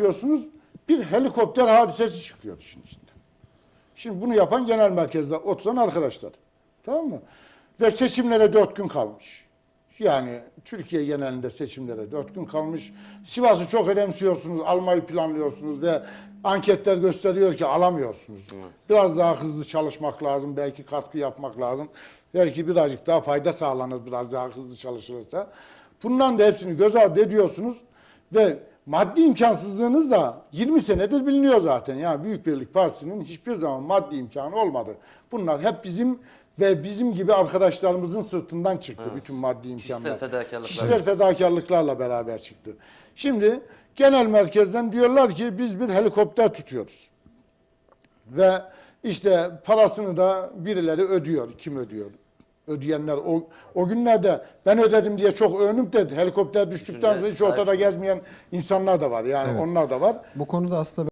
diyorsunuz bir helikopter hadisesi çıkıyor işin içinde. Şimdi bunu yapan genel merkezde oturan arkadaşlar. Tamam mı? Ve seçimlere dört gün kalmış. Yani Türkiye genelinde seçimlere dört gün kalmış. Sivas'ı çok önemsiyorsunuz, almayı planlıyorsunuz ve anketler gösteriyor ki alamıyorsunuz. Biraz daha hızlı çalışmak lazım, belki katkı yapmak lazım. Belki birazcık daha fayda sağlanır biraz daha hızlı çalışılırsa. Bundan da hepsini göz ardı ediyorsunuz ve maddi imkansızlığınız da 20 senedir biliniyor zaten. Yani Büyük Birlik Partisi'nin hiçbir zaman maddi imkanı olmadı. Bunlar hep bizim ve bizim gibi arkadaşlarımızın sırtından çıktı bütün maddi imkanlar. Kişisel fedakarlıklar. Kişisel fedakarlıklarla beraber çıktı. Şimdi genel merkezden diyorlar ki biz bir helikopter tutuyoruz. Ve işte parasını da birileri ödüyor. Kim ödüyor? Ödeyenler o, o günlerde ben ödedim diye çok övünüp de helikopter düştükten sonra hiç ortada gezmeyen insanlar da var. Yani Evet. onlar da var. Bu konuda aslında